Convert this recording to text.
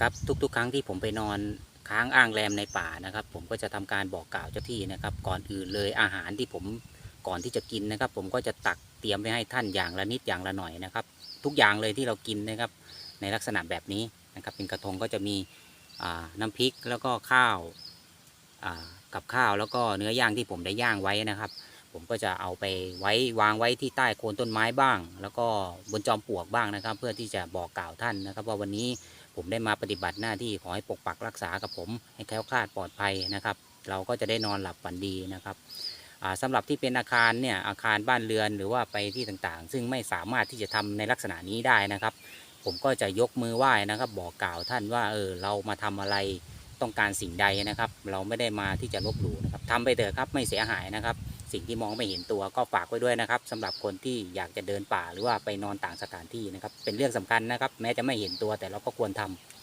ครับทุกๆ ครั้งที่ผมไปนอนค้างอ้างแรมในป่านะครับ ผมก็จะทำการบอกกล่าวเจ้าที่นะครับ ก่อนอื่นเลยอาหารที่ผมก่อนที่จะกินนะครับ ผมก็จะตักเตรียมไว้ให้ท่านอย่างละนิดอย่างละหน่อยนะครับ ทุกอย่างเลยที่เรากินนะครับ ในลักษณะแบบนี้นะครับ เป็นกระทงก็จะมีน้ำพริกแล้วก็ข้าวกับข้าวแล้วก็เนื้อย่างที่ผมได้ย่างไว้นะครับ ผมก็จะเอาไปไว้วางไว้ที่ใต้โคนต้นไม้บ้าง แล้วก็บนจอมปลวกบ้างนะครับ เพื่อที่จะบอกกล่าวท่านนะครับ ว่าวันนี้ผมได้มาปฏิบัติหน้าที่ขอให้ปกปักรักษากับผม ให้แคล้วคลาดปลอดภัยนะครับ เราก็จะได้นอนหลับฝันดีนะครับอ่าสำหรับที่เป็นอาคารเนี่ยอาคารบ้านเรือนหรือว่าไปที่ต่างๆ ซึ่งไม่สามารถที่จะทำในลักษณะนี้ได้นะครับ ผมก็จะยกมือไหว้นะครับ บอกกล่าวท่านว่าเออเรามาทำอะไรต้องการสิ่งใดนะครับ เราไม่ได้มาที่จะลบหลู่นะครับทำไปเถอะครับไม่เสียหายนะครับ สิ่งที่มองไม่เห็นตัวก็ฝากไว้ด้วยนะครับสำหรับคนที่อยากจะเดินป่าหรือว่าไปนอนต่างสถานที่นะครับ เป็นเรื่องสำคัญนะครับ แม้จะไม่เห็นตัวแต่เราก็ควรทำ